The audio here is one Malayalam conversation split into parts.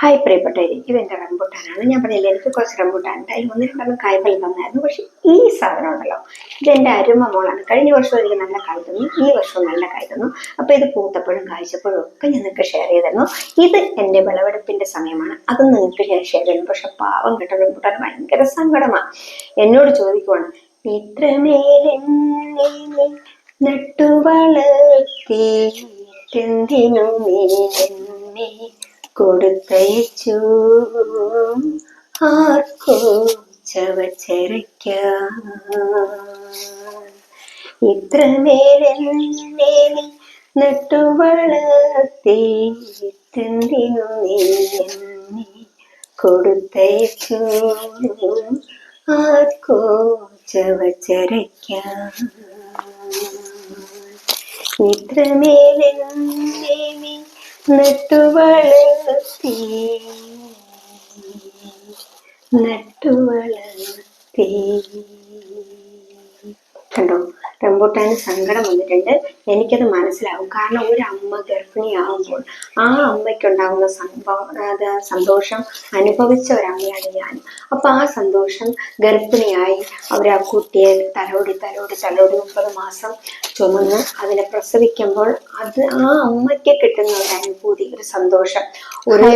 ഹായ് പ്രിയപ്പെട്ട എനിക്ക് എന്റെ റംബുട്ടാനാണ്. ഞാൻ പറഞ്ഞില്ല എനിക്ക് കുറച്ച് റംബൂട്ടാനുണ്ട്. അതിൽ ഒന്ന് രണ്ടെണ്ണം കായ്ഫലം തന്നായിരുന്നു. പക്ഷെ ഈ സാധനം ഉണ്ടല്ലോ ഇതെന്റെ അരുമ മോളാണ്. കഴിഞ്ഞ വർഷം എനിക്ക് നല്ല കായ് തന്നു. ഈ വർഷവും നല്ല കായ് തന്നു. അപ്പൊ ഇത് പൂത്തപ്പോഴും കാഴ്ചപ്പോഴും ഒക്കെ ഞാൻ നിങ്ങൾക്ക് ഷെയർ ചെയ്തിരുന്നു. ഇത് എന്റെ വിളവെടുപ്പിന്റെ സമയമാണ്. അത് നിങ്ങൾക്ക് ഞാൻ ഷെയർ ചെയ്യുന്നു. പക്ഷെ പാവം കേട്ട റംബുട്ടാൻ. ഭയങ്കര സങ്കടമാണ്. എന്നോട് ചോദിക്കുവാണ് ഇത്രമേലെന്നെ നട്ടുവളർത്തിയെന്തിനു നീ എന്നെ കൊടുത്തയച്ചു. ആർക്കോ ചവച്ചരയ്ക്കാൻ ഇത്രമേലെന്നെ നട്ടു നട്ടുവളർത്തിയെന്തിനു നീ കൊടുത്തയച്ചു. ആർക്കോ ചവച്ചരയ്ക്കാൻ ഇത്രമേലെന്നെ നട്ടുവളർത്തി നട്ടുവളർത്തി കണ്ടോ? റംബൂട്ടാന് സങ്കടം വന്നിട്ടുണ്ട്. എനിക്കത് മനസ്സിലാവും. കാരണം ഒരു അമ്മ ഗർഭിണിയാവുമ്പോൾ ആ അമ്മയ്ക്കുണ്ടാകുന്ന സംഭവം അത് സന്തോഷം അനുഭവിച്ച ഒരമ്മയാണ് ഞാൻ. അപ്പൊ ആ സന്തോഷം ഗർഭിണിയായി അവർ ആ കുട്ടിയെ തലോടി തലോടി തലോടി മുപ്പത് മാസം ചുമന്ന് അതിനെ പ്രസവിക്കുമ്പോൾ അത് ആ അമ്മയ്ക്ക് കിട്ടുന്ന ഒരു അനുഭൂതി ഒരു സന്തോഷം. ഒരു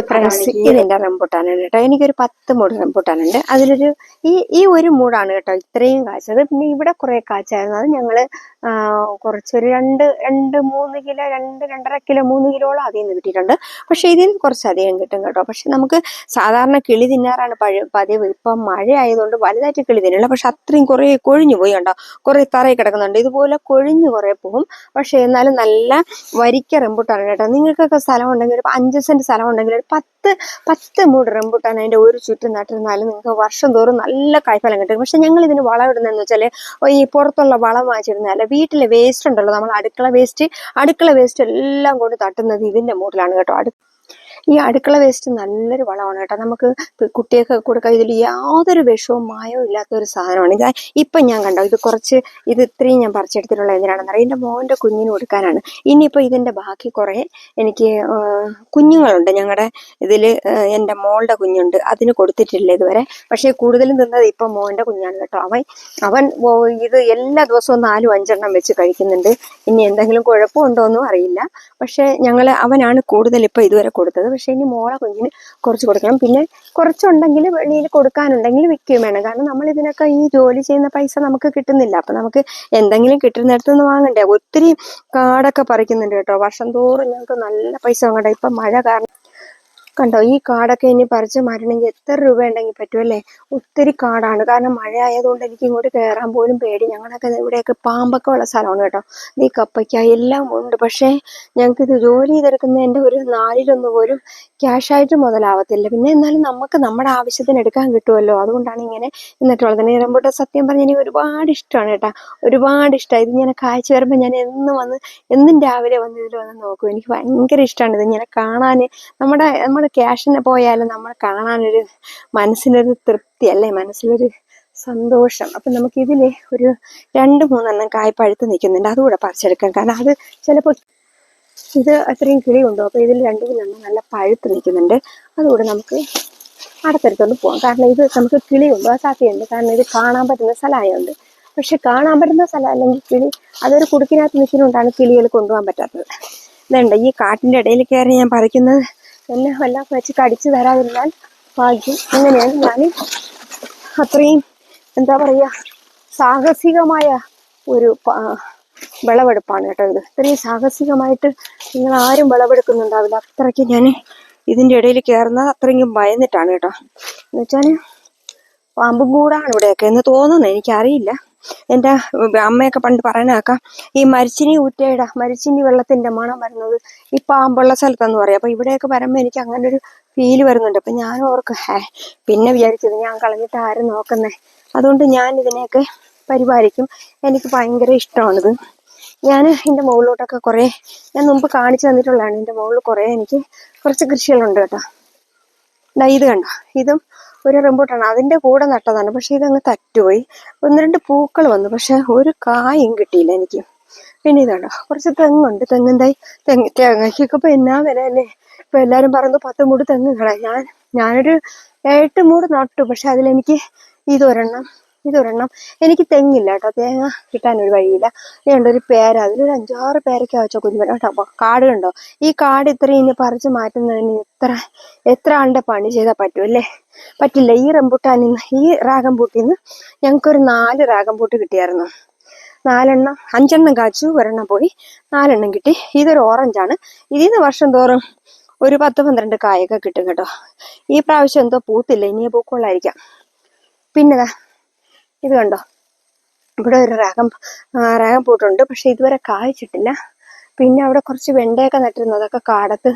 ഇതിന്റെ റംബൂട്ടാനാണ് കേട്ടോ. എനിക്കൊരു പത്ത് മൂട് റംബൂട്ടാനുണ്ട് അതിലൊരു ഈ ഈ ഒരു മൂടാണ് കേട്ടോ ഇത്രയും കായ്ച്ചത് പിന്നെ ഇവിടെ കുറെ കായ്ച്ചായിരുന്നു അത് ഞങ്ങൾ ആ, കുറച്ചൊരു രണ്ട് രണ്ട് മൂന്ന് കിലോ രണ്ട് രണ്ടര കിലോ മൂന്ന് കിലോളം അതിൽ നിന്ന് കിട്ടിയിട്ടുണ്ട്. പക്ഷെ ഇതിൽ കുറച്ച് അധികം കിട്ടും കേട്ടോ. പക്ഷെ നമുക്ക് സാധാരണ കിളി തിന്നാറാണ് പഴ പതിവ്. ഇപ്പം മഴ ആയതുകൊണ്ട് വലുതായിട്ട് കിളി തിന്നില്ല. പക്ഷെ അത്രയും കുറേ കൊഴിഞ്ഞു പോയി കണ്ടോ? കുറേ തറയിൽ കിടക്കുന്നുണ്ട്. ഇതുപോലെ കൊഴിഞ്ഞു കുറേ പോകും. പക്ഷെ എന്നാലും നല്ല വരിക്ക റെമ്പൂട്ടാണ് കേട്ടോ. നിങ്ങൾക്കൊക്കെ സ്ഥലം ഉണ്ടെങ്കിൽ ഒരു അഞ്ച് സെന്റ് സ്ഥലം ഉണ്ടെങ്കിൽ ഒരു പത്ത് പത്ത് പത്ത് മൂട് റംബൂട്ടാൻ അതിന്റെ ഒരു ചുറ്റും നട്ടിരുന്നാലും നിങ്ങൾക്ക് വർഷം തോറും നല്ല കായ്ഫലം കിട്ടും. പക്ഷെ ഞങ്ങൾ ഇതിന് വളം ഇടുന്നതെന്ന് വെച്ചാൽ ഈ പുറത്തുള്ള വളം വാങ്ങിച്ചിരുന്നാൽ വീട്ടിലെ വേസ്റ്റ് ഉണ്ടല്ലോ നമ്മൾ അടുക്കള വേസ്റ്റ് അടുക്കള വേസ്റ്റ് എല്ലാം കൊണ്ട് തട്ടുന്നത് ഇതിന്റെ മൂട്ടിലാണ് കേട്ടോ. അടു ഈ അടുക്കള വേസ്റ്റ് നല്ലൊരു വളമാണ് കേട്ടോ. നമുക്ക് കുട്ടിയൊക്കെ കൊടുക്കാൻ ഇതിൽ യാതൊരു വിഷവും മായവും ഇല്ലാത്ത ഒരു സാധനമാണ്. ഇത് ഇപ്പം ഞാൻ കണ്ടോ ഇത് കുറച്ച് ഇത് ഇത്രയും ഞാൻ പറിച്ചെടുത്തിട്ടുള്ള എന്തിനാണെന്ന് അറിയാം എന്റെ മോന്റെ കുഞ്ഞിന് കൊടുക്കാനാണ്. ഇനിയിപ്പോൾ ഇതിന്റെ ബാക്കി കുറേ എനിക്ക് കുഞ്ഞുങ്ങളുണ്ട്. ഞങ്ങളുടെ ഇതിൽ എന്റെ മോളുടെ കുഞ്ഞുണ്ട്. അതിന് കൊടുത്തിട്ടില്ല ഇതുവരെ. പക്ഷേ കൂടുതലും തിന്നത് ഇപ്പം മോന്റെ കുഞ്ഞാണ് കേട്ടോ. അവൻ അവൻ ഇത് എല്ലാ ദിവസവും നാലും അഞ്ചെണ്ണം വെച്ച് കഴിക്കുന്നുണ്ട്. ഇനി എന്തെങ്കിലും കുഴപ്പമുണ്ടോ എന്നും അറിയില്ല. പക്ഷേ ഞങ്ങൾ അവനാണ് കൂടുതൽ ഇപ്പോൾ ഇതുവരെ കൊടുത്തത്. പക്ഷേ ഇനി മോളെ കുഞ്ഞിന് കുറച്ച് കൊടുക്കണം. പിന്നെ കുറച്ചുണ്ടെങ്കിൽ വെളിയിൽ കൊടുക്കാനുണ്ടെങ്കിൽ വിൽക്കുകയും വേണം. കാരണം നമ്മൾ ഇതിനൊക്കെ ഈ ജോലി ചെയ്യുന്ന പൈസ നമുക്ക് കിട്ടുന്നില്ല. അപ്പം നമുക്ക് എന്തെങ്കിലും കിട്ടുന്നിടത്ത് നിന്ന് വാങ്ങണ്ടേ? ഒത്തിരി കാടൊക്കെ പറിക്കുന്നുണ്ട് കേട്ടോ. വർഷം തോറും ഞങ്ങൾക്ക് നല്ല പൈസ വാങ്ങണ്ട? ഇപ്പം മഴ കാരണം കണ്ടോ ഈ കാടൊക്കെ ഇനി പറിച്ച് മരണമെങ്കിൽ എത്ര രൂപ ഉണ്ടെങ്കിൽ പറ്റുമല്ലേ ഒത്തിരി കാടാണ്. കാരണം മഴ ആയതുകൊണ്ട് എനിക്ക് ഇങ്ങോട്ട് കയറാൻ പോലും പേടി. ഞങ്ങളൊക്കെ ഇവിടെയൊക്കെ പാമ്പൊക്കെ ഉള്ള സ്ഥലമാണ് കേട്ടോ. ഈ കപ്പയ്ക്ക എല്ലാം ഉണ്ട്. പക്ഷേ ഞങ്ങൾക്ക് ഇത് ജോലി ചെയ്തെടുക്കുന്നതിന്റെ ഒരു നാലിലൊന്ന് പോലും ക്യാഷായിട്ട് മുതലാവത്തില്ല. പിന്നെ എന്നാലും നമുക്ക് നമ്മുടെ ആവശ്യത്തിന് എടുക്കാൻ കിട്ടുമല്ലോ. അതുകൊണ്ടാണ് ഇങ്ങനെ എന്നിട്ടുള്ളത് തന്നെ റംബൂട്ടാൻ സത്യം പറഞ്ഞാൽ എനിക്ക് ഒരുപാട് ഇഷ്ടമാണ് കേട്ടോ. ഒരുപാട് ഇഷ്ടമാണ് ഇത് ഇങ്ങനെ കാഴ്ച വരുമ്പോൾ ഞാൻ എന്നും വന്ന് എന്നും രാവിലെ വന്ന് ഇതിൽ വന്ന് നോക്കും. എനിക്ക് ഭയങ്കര ഇഷ്ടമാണ് ഇത്. ഇങ്ങനെ കാണാൻ നമ്മുടെ നമ്മൾ ക്യാഷിന് പോയാലും നമ്മൾ കാണാനൊരു മനസ്സിനൊരു തൃപ്തി അല്ലേ? മനസ്സിലൊരു സന്തോഷം. അപ്പം നമുക്കിതിൽ ഒരു രണ്ട് മൂന്നെണ്ണം കായ് പഴുത്ത് നിൽക്കുന്നുണ്ട്. അതുകൂടെ പറിച്ചെടുക്കാം. കാരണം അത് ചിലപ്പോൾ ഇത് അത്രയും കിളി ഉണ്ടോ അപ്പോൾ ഇതിൽ രണ്ട് മൂന്നെണ്ണം നല്ല പഴുത്ത് നിൽക്കുന്നുണ്ട്. അതുകൂടെ നമുക്ക് അടുത്തടുത്തോണ്ട് പോകാം കാരണം ഇത് നമുക്ക് കിളി ഉണ്ടോ സാധ്യതയുണ്ട് കാരണം ഇത് കാണാൻ പറ്റുന്ന സ്ഥലമായതുകൊണ്ട് പക്ഷെ കാണാൻ പറ്റുന്ന സ്ഥലം അല്ലെങ്കിൽ കിളി അതൊരു കുടുക്കിനകത്ത് നിൽക്കുന്നതുകൊണ്ടാണ് കിളികൾ കൊണ്ടുപോകാൻ പറ്റാത്തത്. ഇതുണ്ട് ഈ കാട്ടിന്റെ ഇടയിൽ കയറി ഞാൻ പറിക്കുന്നത് എന്നെ എല്ലാം വെച്ച് കടിച്ചു തരാതിരുന്നാൽ ഭാഗ്യം. അങ്ങനെയാണ് ഞാൻ അത്രയും എന്താ പറയുക സാഹസികമായ ഒരു വിളവെടുപ്പാണ് കേട്ടോ ഇത്. ഇത്രയും സാഹസികമായിട്ട് നിങ്ങൾ ആരും വിളവെടുക്കുന്നുണ്ടാവില്ല. അത്രയ്ക്ക് ഞാൻ ഇതിന്റെ ഇടയിൽ കയറുന്നത് അത്രയ്ക്കും ഭയന്നിട്ടാണ് കേട്ടോ. എന്ന് വെച്ചാൽ പാമ്പും കൂടാണ് ഇവിടെയൊക്കെ എന്ന് തോന്നുന്നു. എനിക്കറിയില്ല. എന്റെ അമ്മയൊക്കെ പണ്ട് പറയാനേക്കാം ഈ മരിച്ചിനി ഊറ്റയുടെ മരിച്ചിനി വെള്ളത്തിന്റെ മണം വരുന്നത് ഈ പാമ്പുള്ള സ്ഥലത്താന്ന് പറയാം. അപ്പം ഇവിടെയൊക്കെ വരുമ്പോൾ എനിക്ക് അങ്ങനെ ഒരു ഫീൽ വരുന്നുണ്ട്. അപ്പം ഞാൻ ഓർക്ക് ഹേ പിന്നെ വിചാരിച്ചത് ഞാൻ കളഞ്ഞിട്ട് ആരും നോക്കുന്നേ. അതുകൊണ്ട് ഞാൻ ഇതിനെയൊക്കെ പരിപാലിക്കും. എനിക്ക് ഭയങ്കര ഇഷ്ടമാണിത്. ഞാൻ എന്റെ മുകളിലോട്ടൊക്കെ കുറേ ഞാൻ മുമ്പ് കാണിച്ചു തന്നിട്ടുള്ളതാണ്. എന്റെ മുകളിൽ കുറേ എനിക്ക് കുറച്ച് കൃഷികളുണ്ട് കേട്ടോ. ഇത് കണ്ടോ? ഇതും ഒരു റംബൂട്ടാണ്. അതിന്റെ കൂടെ നട്ടതാണ്. പക്ഷേ ഇതങ്ങ് തറ്റുപോയി. ഒന്ന് രണ്ട് പൂക്കൾ വന്നു. പക്ഷേ ഒരു കായും കിട്ടിയില്ല എനിക്ക്. പിന്നെ ഇതാണ്? കുറച്ച് തെങ്ങുണ്ട്. തെങ്ങും തെങ്ങ് തേങ്ങയ്ക്കൊക്കെ ഇപ്പൊ എന്നാ വില അല്ലേ? ഇപ്പൊ എല്ലാരും പറയുന്നു പത്ത് മൂട് തെങ്ങ് കളയാൻ ഞാൻ ഞാനൊരു എട്ട് മൂട് നട്ടു. പക്ഷെ അതിലെനിക്ക് ഇതൊരെണ്ണം ഇതൊരെണ്ണം. എനിക്ക് തെങ്ങില്ല കേട്ടോ. തേങ്ങ കിട്ടാൻ ഒരു വഴിയില്ല. ഇതുണ്ട് ഒരു പേര. അതിലൊരു അഞ്ചാറ് പേരൊക്കെ വെച്ചോ കുഞ്ഞു കേട്ടോ കാട് കണ്ടോ ഈ കാട് ഇത്രയും ഇനി പറിച്ചു മാറ്റുന്നതിന് എത്ര എത്ര ആളുടെ പണി ചെയ്താൽ പറ്റും അല്ലേ? പറ്റില്ല. ഈ റംബൂട്ടാൻ നിന്ന് ഈ റാഗം പൂട്ടിൽ നിന്ന് ഞങ്ങൾക്കൊരു നാല് റാഗം പൂട്ട് കിട്ടിയായിരുന്നു. നാലെണ്ണം അഞ്ചെണ്ണം കാച്ചു ഒരെണ്ണം പോയി. നാലെണ്ണം കിട്ടി. ഇതൊരു ഓറഞ്ചാണ്. ഇതിൽ നിന്ന് വർഷം തോറും ഒരു പത്ത് പന്ത്രണ്ട് കായൊക്കെ കിട്ടും കേട്ടോ. ഈ പ്രാവശ്യം എന്തോ പൂത്തില്ല. ഇനിയെ പൂക്കുള്ളായിരിക്കാം. പിന്നെ ഇത് കണ്ടോ? ഇവിടെ ഒരു രാഗം രാഗം പൂട്ടുണ്ട്. പക്ഷെ ഇതുവരെ കായ്ച്ചിട്ടില്ല. പിന്നെ അവിടെ കുറച്ച് വെണ്ടയൊക്കെ നട്ടിരുന്നു. അതൊക്കെ കാടത്ത്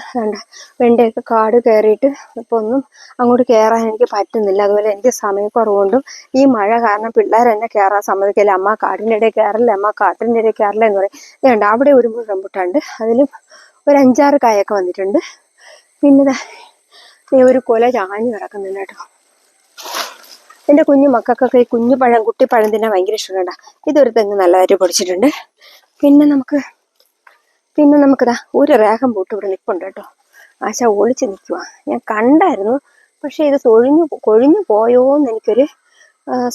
വെണ്ടയൊക്കെ കാട് കയറിയിട്ട് ഇപ്പൊ ഒന്നും അങ്ങോട്ട് കയറാൻ എനിക്ക് പറ്റുന്നില്ല. അതുപോലെ എനിക്ക് സമയക്കുറവുകൊണ്ടും ഈ മഴ കാരണം പിള്ളേർ എന്നെ കയറാൻ സമ്മതിക്കില്ല. അമ്മ കാടിന്റെ ഇടയിൽ കയറില്ല അമ്മ കാട്ടിന്റെ ഇടയിൽ കയറില്ല എന്ന് പറയും. ഇതുണ്ട് അവിടെ ഒരു റംബുട്ടുണ്ട് അതിലും ഒരു അഞ്ചാറ് കായൊക്കെ വന്നിട്ടുണ്ട്. പിന്നെ ഒരു കൊല ചാഞ്ഞ് കിടക്കുന്നുണ്ട് കേട്ടോ. എന്റെ കുഞ്ഞു മക്കൾക്കൊക്കെ ഈ കുഞ്ഞു പഴം കുട്ടിപ്പഴം തിന്നാൻ ഭയങ്കര ഇഷ്ടമുണ്ടാ ഇതൊരു തെങ്ങ് നല്ലതായിട്ട് പൊടിച്ചിട്ടുണ്ട്. പിന്നെ നമുക്ക് പിന്നെ നമുക്കിതാ ഒരു രേഖം പൂട്ട് ഇവിടെ നിൽപ്പുണ്ട് കേട്ടോ. ആശ ഒളിച്ച് നിൽക്കുക ഞാൻ കണ്ടായിരുന്നു പക്ഷെ ഇത് കൊഴിഞ്ഞു കൊഴിഞ്ഞു പോയോന്ന് എനിക്കൊരു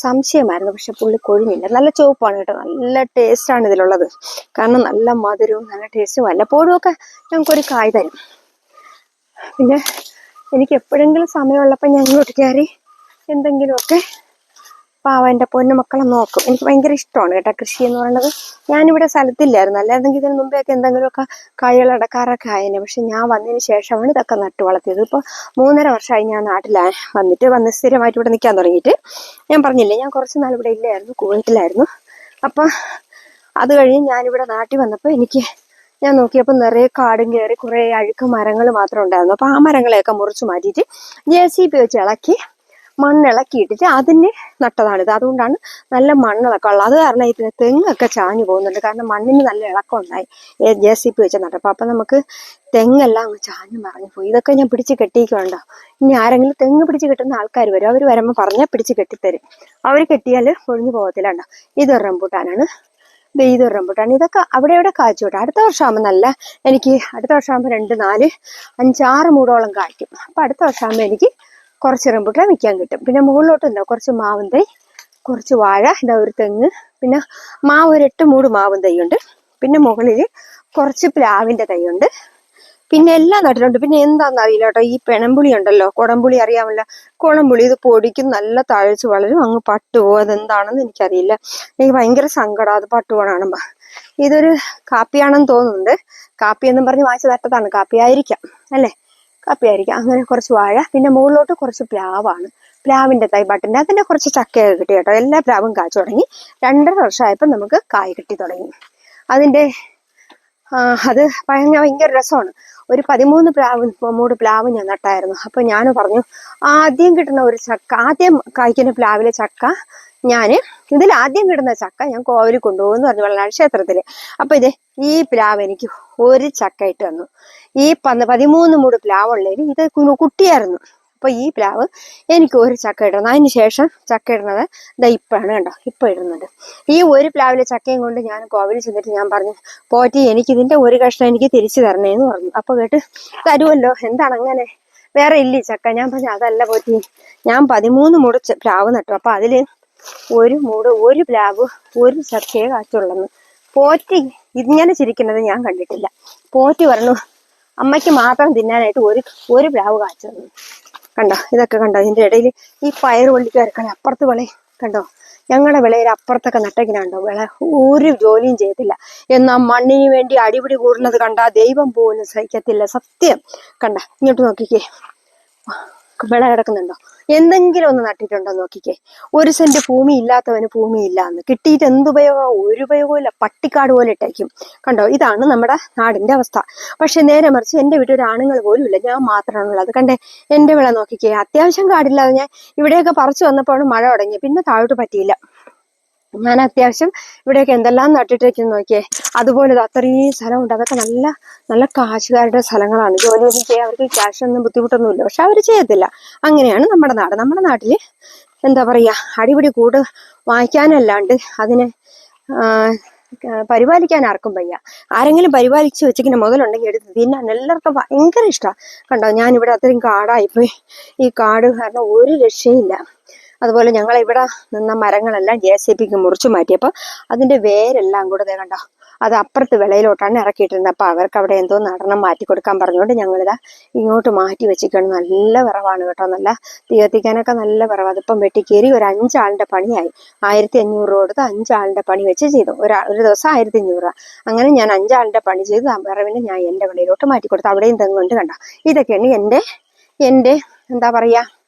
സംശയമായിരുന്നു. പക്ഷെ പുള്ളി കൊഴിഞ്ഞില്ല. നല്ല ചുവപ്പാണ് കേട്ടോ. നല്ല ടേസ്റ്റാണ് ഇതിലുള്ളത്. കാരണം നല്ല മധുരവും നല്ല ടേസ്റ്റും വല്ലപ്പോഴും ഒക്കെ ഞങ്ങൾക്കൊരു കായ് തരും. പിന്നെ എനിക്ക് എപ്പോഴെങ്കിലും സമയമുള്ളപ്പോൾ ഞാൻ കയറി എന്തെങ്കിലുമൊക്കെ പാവ എന്റെ പൊന്നു മക്കളെ നോക്കും. എനിക്ക് ഭയങ്കര ഇഷ്ടമാണ് കേട്ടോ കൃഷി എന്ന് പറയുന്നത്. ഞാനിവിടെ സ്ഥലത്തില്ലായിരുന്നു. അല്ലായിരുന്നെങ്കിൽ ഇതിന് മുമ്പേയൊക്കെ എന്തെങ്കിലുമൊക്കെ കായകളടക്കാറൊക്കെ ആയേനെ. പക്ഷെ ഞാൻ വന്നതിന് ശേഷമാണ് ഇതൊക്കെ നട്ടു വളർത്തിയത്. ഇപ്പോൾ മൂന്നര വർഷമായി ഞാൻ നാട്ടിൽ വന്നിട്ട് വന്ന് സ്ഥിരമായിട്ട് ഇവിടെ നിൽക്കാൻ തുടങ്ങിയിട്ട്. ഞാൻ പറഞ്ഞില്ലേ ഞാൻ കുറച്ച് നാൾ ഇവിടെ ഇല്ലായിരുന്നു കുവൈറ്റിലായിരുന്നു. അപ്പം അത് കഴിഞ്ഞ് ഞാനിവിടെ നാട്ടിൽ വന്നപ്പോൾ എനിക്ക് ഞാൻ നോക്കിയപ്പോൾ നിറയെ കാടും കയറി കുറേ അഴുക്ക് മരങ്ങൾ മാത്രം ഉണ്ടായിരുന്നു. അപ്പോൾ ആ മരങ്ങളെയൊക്കെ മുറിച്ച് മാറ്റിയിട്ട് ജെ സി പി വെച്ച് ഇളക്കി മണ്ണിളക്കിയിട്ടിട്ട് അതിന് നട്ടതാണിത്. അതുകൊണ്ടാണ് നല്ല മണ്ണിളക്കം ഉള്ളത്. അത് കാരണം ഇതിന് തെങ്ങൊക്കെ ചാഞ്ഞു പോകുന്നുണ്ട്. കാരണം മണ്ണിന് നല്ല ഇളക്കം ഉണ്ടായി ജെ സി പി വെച്ച് നട്ടപ്പോൾ അപ്പം നമുക്ക് തെങ്ങെല്ലാം അങ്ങ് ചാഞ്ഞു മറിഞ്ഞു പോയി. ഇതൊക്കെ ഞാൻ പിടിച്ച് കെട്ടിക്കുണ്ടോ ഇനി ആരെങ്കിലും തെങ്ങ് പിടിച്ച് കെട്ടുന്ന ആൾക്കാർ വരും. അവർ വരുമ്പോൾ പറഞ്ഞാൽ പിടിച്ച് കെട്ടിത്തരും. അവർ കെട്ടിയാൽ ഒഴിഞ്ഞു പോകത്തില്ല കണ്ടോ ഇതൊരു റംബൂട്ടാനാണ് ഇതൊരു റംബൂട്ടാൻ. ഇതൊക്കെ അവിടെ ഇവിടെ കായ്ച്ചു കേട്ടോ അടുത്ത വർഷമാകുമ്പോൾ നല്ല എനിക്ക് അടുത്ത വർഷമാകുമ്പോൾ രണ്ട് നാല് അഞ്ചാറ് മൂടോളം കായ്ക്കും. അപ്പം അടുത്ത വർഷമാകുമ്പോൾ എനിക്ക് കുറച്ച് റംബുട്ടാൻ വിൽക്കാൻ കിട്ടും. പിന്നെ മുകളിലോട്ട് ഉണ്ടോ കുറച്ച് മാവും തൈ കുറച്ച് വാഴ ഇതാ ഒരു തെങ്ങ് പിന്നെ മാവ് ഒരു എട്ട് മൂട് മാവും തൈയുണ്ട്. പിന്നെ മുകളിൽ കുറച്ച് പ്ലാവിന്റെ തൈയുണ്ട്. പിന്നെ എല്ലാം നട്ടിട്ടുണ്ട് പിന്നെ എന്താണെന്ന് അറിയില്ല കേട്ടോ. ഈ പെണമ്പുളി ഉണ്ടല്ലോ കുടംപുളി അറിയാമല്ലോ. കുളംപുളി ഇത് പൊടിക്കും നല്ല തഴച്ച് വളരും അങ്ങ് പട്ടുപോകും അതെന്താണെന്ന് എനിക്കറിയില്ല. എനിക്ക് ഭയങ്കര സങ്കടം അത് പട്ടുപോകണം ഇതൊരു കാപ്പിയാണെന്ന് തോന്നുന്നുണ്ട്. കാപ്പി എന്നും പറഞ്ഞ് വാങ്ങിച്ചു തട്ടത്താണ് കാപ്പി ആയിരിക്കാം അല്ലേ? കാപ്പി ആയിരിക്കാം അങ്ങനെ കുറച്ച് വാഴ പിന്നെ മുകളിലോട്ട് കുറച്ച് പ്ലാവാണ്. പ്ലാവിന്റെ തൈ ബട്ടിന്റെ അതിന്റെ കുറച്ച് ചക്കയൊക്കെ കിട്ടി കേട്ടോ. എല്ലാ പ്ലാവും കാച്ചു തുടങ്ങി. രണ്ടര വർഷമായപ്പോൾ നമുക്ക് കായ് കിട്ടി തുടങ്ങി. അതിന്റെ ആ, അത് ഭയങ്കര ഭയങ്കര രസമാണ്. ഒരു പതിമൂന്ന് പ്ലാവ് മൂട് പ്ലാവ് ഞാൻ നട്ടായിരുന്നു. അപ്പോൾ ഞാൻ പറഞ്ഞു ആദ്യം കിട്ടുന്ന ഒരു ചക്ക ആദ്യം കായ്ക്കുന്ന പ്ലാവിലെ ചക്ക ഞാൻ ഇതിൽ ആദ്യം കിട്ടുന്ന ചക്ക ഞാൻ കോവിൽ കൊണ്ടുപോകുന്നു പറഞ്ഞു വെള്ളനാട് ക്ഷേത്രത്തിൽ. അപ്പോൾ ഇത് ഈ പ്ലാവ് എനിക്ക് ഒരു ചക്ക ഇട്ട് തന്നു. ഈ പന്ന് പതിമൂന്ന് മൂട് പ്ലാവുള്ളതിൽ ഇത് കുട്ടിയായിരുന്നു. അപ്പൊ ഈ പ്ലാവ് എനിക്ക് ഒരു ചക്ക ഇടണം. അതിന് ശേഷം ചക്ക ഇടുന്നത് ദാ ഇപ്പാണ് കണ്ടോ? ഇപ്പൊ ഇടുന്നുണ്ട്. ഈ ഒരു പ്ലാവിലെ ചക്കയും കൊണ്ട് ഞാൻ കോവിൽ ചെന്നിട്ട് ഞാൻ പറഞ്ഞു പോറ്റി എനിക്ക് ഇതിന്റെ ഒരു കഷ്ണം എനിക്ക് തിരിച്ചു തരണേന്ന് പറഞ്ഞു. അപ്പൊ കേട്ട് തരുമല്ലോ എന്താണ് അങ്ങനെ? വേറെ ഇല്ലേ ചക്ക. ഞാൻ പറഞ്ഞു അതല്ല പോറ്റി. ഞാൻ പതിമൂന്ന് മൂട് പ്ലാവ് നട്ടു. അപ്പൊ അതിൽ ഒരു മൂട് ഒരു പ്ലാവ് ഒരു ചക്കയെ കാച്ചുള്ളെന്ന്. പോറ്റി ഇങ്ങനെ ചിരിക്കുന്നത് ഞാൻ കണ്ടിട്ടില്ല. പോറ്റി പറഞ്ഞു അമ്മയ്ക്ക് മാത്രം തിന്നാനായിട്ട് ഒരു ഒരു പ്ലാവ് കാച്ചു കണ്ടോ? ഇതൊക്കെ കണ്ടോ? ഇതിന്റെ ഇടയിൽ ഈ പയർ വള്ളിക്കാരൊക്കെ അപ്പുറത്ത് വിളയെ കണ്ടോ? ഞങ്ങളുടെ വിളയിൽ അപ്പുറത്തൊക്കെ നട്ടെങ്കിലാണ്ടോ? വിള ഒരു ജോലിയും ചെയ്യത്തില്ല. എന്നാ മണ്ണിന് വേണ്ടി അടിപിടി കൂടുന്നത് കണ്ടാ ദൈവം പോലും സഹിക്കത്തില്ല. സത്യം. കണ്ട? ഇങ്ങോട്ട് നോക്കിക്കേ. വിള കിടക്കുന്നുണ്ടോ? എന്തെങ്കിലും ഒന്ന് നട്ടിട്ടുണ്ടോ നോക്കിക്കേ. ഒരു സെന്റ് ഭൂമി ഇല്ലാത്തവന് ഭൂമി ഇല്ല എന്ന് കിട്ടിയിട്ട് എന്ത് ഉപയോഗം? ഒരു ഉപയോഗവും ഇല്ല പട്ടിക്കാട് പോലെ ഇട്ടേക്കും. കണ്ടോ? ഇതാണ് നമ്മുടെ നാടിന്റെ അവസ്ഥ. പക്ഷെ നേരെ മറിച്ച് എന്റെ വീട്ടിൽ ഒരു ആണുങ്ങൾ പോലും ഇല്ല. ഞാൻ മാത്രമാണുള്ളത് കണ്ടേ? എന്റെ വിള നോക്കിക്കേ. അത്യാവശ്യം കാടില്ലാതെ ഞാൻ ഇവിടെയൊക്കെ പറിച്ചു വന്നപ്പോഴാണ് മഴ തുടങ്ങി പിന്നെ താഴോട്ട് പറ്റിയില്ല. ഞാൻ അത്യാവശ്യം ഇവിടെയൊക്കെ എന്തെല്ലാം നട്ടിട്ടേക്കും നോക്കിയേ. അതുപോലെ അത്രയും സ്ഥലമുണ്ട്. അതൊക്കെ നല്ല നല്ല കാശുകാരുടെ സ്ഥലങ്ങളാണ്. ജോലിയൊന്നും ചെയ്യാൻ അവർക്ക് ക്യാഷ് ഒന്നും ബുദ്ധിമുട്ടൊന്നുമില്ല. പക്ഷെ അവർ ചെയ്യത്തില്ല. അങ്ങനെയാണ് നമ്മുടെ നാട്. നമ്മുടെ നാട്ടിൽ എന്താ പറയുക അടിപിടി കൂട് വാങ്ങിക്കാനല്ലാണ്ട് അതിനെ പരിപാലിക്കാൻ ആർക്കും വയ്യ. ആരെങ്കിലും പരിപാലിച്ച് വെച്ചിങ്ങനെ മുതലുണ്ടെങ്കിൽ എടുത്ത് തിന്നാൻ എല്ലാവർക്കും ഭയങ്കര ഇഷ്ടമാണ് കണ്ടോ? ഞാനിവിടെ അത്രയും കാടായിപ്പോയി ഈ കാട് കാരണം ഒരു രക്ഷയില്ല. അതുപോലെ ഞങ്ങൾ ഇവിടെ നിന്ന മരങ്ങളെല്ലാം ജെ സി പിക്ക് മുറിച്ചു മാറ്റിയപ്പോൾ അതിന്റെ വേരെല്ലാം കൂടെ ദേ കണ്ടോ അത് അപ്പുറത്ത് വിളയിലോട്ടാണ് ഇറക്കിയിട്ടിരുന്നത്. അപ്പോൾ അവർക്ക് അവിടെ എന്തോ നടണം മാറ്റി കൊടുക്കാൻ പറഞ്ഞുകൊണ്ട് ഞങ്ങളിതാ ഇങ്ങോട്ട് മാറ്റി വെച്ചിരിക്കുകയാണ്. നല്ല വിറവാണ് കേട്ടോ നല്ല തീ കത്തിക്കാനൊക്കെ നല്ല വിറവ്. അതിപ്പം വെട്ടിക്കേറി ഒരു അഞ്ചാളിന്റെ പണിയായി. ആയിരത്തി അഞ്ഞൂറ് രൂപ കൊടുത്ത് അഞ്ചാളിന്റെ പണി വെച്ച് ചെയ്തു. ഒരു ഒരു ദിവസം ആയിരത്തി അഞ്ഞൂറ് രൂപ. അങ്ങനെ ഞാൻ അഞ്ചാളിന്റെ പണി ചെയ്ത് വിറവിനെ ഞാൻ എന്റെ വിളയിലോട്ട് മാറ്റി കൊടുത്തു. അവിടെയും തെങ്ങുണ്ട് കണ്ടോ. ഇതൊക്കെയാണ് എന്റെ എന്റെ എന്താ പറയാ എൻ-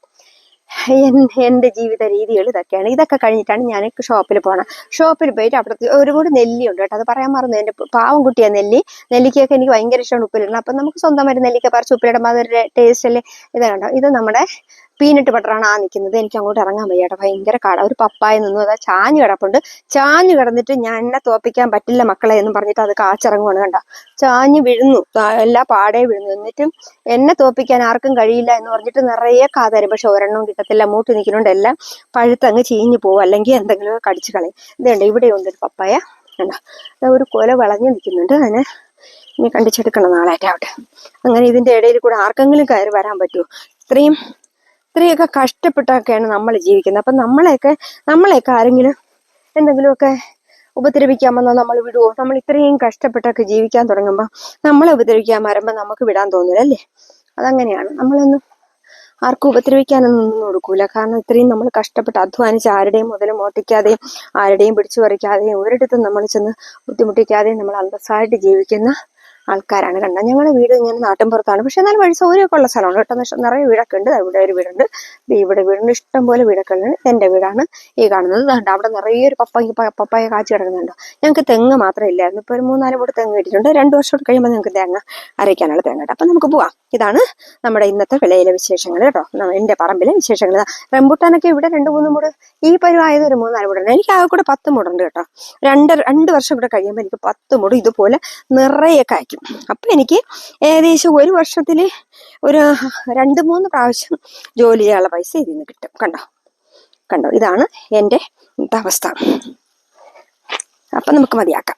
എന്റെ ജീവിത രീതികൾ ഇതൊക്കെയാണ്. ഇതൊക്കെ കഴിഞ്ഞിട്ടാണ് ഞാൻ ഷോപ്പിൽ പോകണം ഷോപ്പിൽ പോയിട്ട് അവിടുത്തെ ഒരുപാട് നെല്ലിയുണ്ട് കേട്ടോ. അത് പറയാൻ മറന്നു. എന്റെ പാവം കുട്ടിയാ നെല്ലി. നെല്ലിക്കൊക്കെ എനിക്ക് ഭയങ്കര ഇഷ്ടമാണ് ഉപ്പിലിടണം അപ്പം നമുക്ക് സ്വന്തമായിട്ട് നെല്ലിക്ക പറിച്ച് ഉപ്പിലിടുമ്പോൾ അതൊരു ടേസ്റ്റ് അല്ലേ? ഇത് കണ്ടോ ഇത് നമ്മുടെ പീനട്ട് ബട്ടറാണ് ആ നിൽക്കുന്നത് എനിക്ക് അങ്ങോട്ട് ഇറങ്ങാൻ വയ്യ കേട്ടോ ഭയങ്കര കട. ഒരു പപ്പായ നിന്നു. അതാ ചാഞ്ഞു കിടപ്പുണ്ട്. ചാഞ്ഞു കിടന്നിട്ട് ഞാൻ എന്നെ തോപ്പിക്കാൻ പറ്റില്ല മക്കളെ എന്ന് പറഞ്ഞിട്ട് അത് കാച്ചിറങ്ങുവാണ് കണ്ട. ചാഞ്ഞു വീഴുന്നു. എല്ലാ പാടെ വീഴുന്നു. എന്നിട്ടും എന്നെ തോപ്പിക്കാൻ ആർക്കും കഴിയില്ല എന്ന് പറഞ്ഞിട്ട് നിറയെ കാതരും. പക്ഷെ ഒരെണ്ണവും കിട്ടത്തില്ല. മൂട്ട് നിൽക്കുന്നുണ്ട്. എല്ലാം പഴുത്തങ്ങ് ചീഞ്ഞു പോകും അല്ലെങ്കിൽ എന്തെങ്കിലും കടിച്ചു കളയും. ഇതുണ്ട് ഇവിടെയുണ്ട് ഒരു പപ്പായ. കണ്ട ഒരു കൊല വളഞ്ഞു നിൽക്കുന്നുണ്ട്. അതിനെ ഇനി കണ്ടിച്ചെടുക്കണം നാളായിട്ടാവട്ടെ അങ്ങനെ ഇതിന്റെ ഇടയിൽ കൂടെ ആർക്കെങ്കിലും കയറി വരാൻ പറ്റുമോ? ഇത്രയും ഇത്രയൊക്കെ കഷ്ടപ്പെട്ടൊക്കെയാണ് നമ്മൾ ജീവിക്കുന്നത്. അപ്പം നമ്മളെയൊക്കെ നമ്മളെയൊക്കെ ആരെങ്കിലും എന്തെങ്കിലുമൊക്കെ ഉപദ്രവിക്കാൻ വന്നാൽ നമ്മൾ വിടുവോ? നമ്മൾ ഇത്രയും കഷ്ടപ്പെട്ടൊക്കെ ജീവിക്കാൻ തുടങ്ങുമ്പോൾ നമ്മളെ ഉപദ്രവിക്കാൻ വരുമ്പോൾ നമുക്ക് വിടാൻ തോന്നില്ല അല്ലേ? അതങ്ങനെയാണ്. നമ്മളൊന്നും ആർക്കും ഉപദ്രവിക്കാനൊന്നും ഒന്നും കൊടുക്കൂല. കാരണം ഇത്രയും നമ്മൾ കഷ്ടപ്പെട്ട് അധ്വാനിച്ച് ആരുടെയും മുതൽ മോട്ടിക്കാതെയും ആരുടെയും പിടിച്ചു പറിക്കാതെയും ഒരിടത്തും നമ്മൾ ചെന്ന് ബുദ്ധിമുട്ടിക്കാതെയും നമ്മൾ അന്തസ്സായിട്ട് ജീവിക്കുന്ന ആൾക്കാരാണ്. കണ്ടത് ഞങ്ങളുടെ വീട് ഇങ്ങനെ നാട്ടിൻ പുറത്താണ്. പക്ഷെ എന്നാലും വഴി സൗകര്യമൊക്കെ ഉള്ള സ്ഥലമാണ് കേട്ടോ. നിറയെ വീടൊക്കെ ഉണ്ട് ഇവിടെ ഒരു വീടുണ്ട്. ഇവിടെ വീടുണ്ട് ഇഷ്ടം പോലെ വീടൊക്കെ ഉണ്ട് എന്റെ വീടാണ് ഈ കാണുന്നത്. കണ്ട? അവിടെ നിറയെ ഒരു പപ്പായ പപ്പായ കാച്ചി കിടക്കുന്നുണ്ടോ ഞങ്ങൾക്ക് തെങ്ങ് മാത്രമേ ഇല്ലായിരുന്നു. ഇപ്പോൾ ഒരു മൂന്നാൽ കൂടെ തെങ്ങ് കിട്ടിയിട്ടുണ്ട്. രണ്ട് വർഷം കഴിയുമ്പോൾ ഞങ്ങൾക്ക് തേങ്ങ അരയ്ക്കാനുള്ള തേങ്ങ കേട്ടോ. അപ്പം നമുക്ക് പോവാം. ഇതാണ് നമ്മുടെ ഇന്നത്തെ വിളയിലെ വിശേഷങ്ങൾ കേട്ടോ. എന്റെ പറമ്പിലെ വിശേഷങ്ങൾ. റംബുട്ടാനൊക്കെ ഇവിടെ രണ്ട് മൂന്ന് മൂട് ഈ പരുവായത് ഒരു മൂന്നാൽ മൂടുണ്ട്. എനിക്ക് ആകെ കൂടെ പത്ത് മൂടുണ്ട് കേട്ടോ. രണ്ട് രണ്ട് വർഷം കൂടെ കഴിയുമ്പോൾ എനിക്ക് പത്ത് മൂട്. ഇതുപോലെ നിറയെ കായ്ക്കും. അപ്പം എനിക്ക് ഏകദേശം ഒരു വർഷത്തിൽ ഒരു രണ്ട് മൂന്ന് പ്രാവശ്യം ജോലി ചെയ്യാനുള്ള പൈസ ഇതിൽ നിന്ന് കിട്ടും. കണ്ടോ? കണ്ടോ? ഇതാണ് എന്റെ അവസ്ഥ. അപ്പം നമുക്ക് മതിയാക്കാം.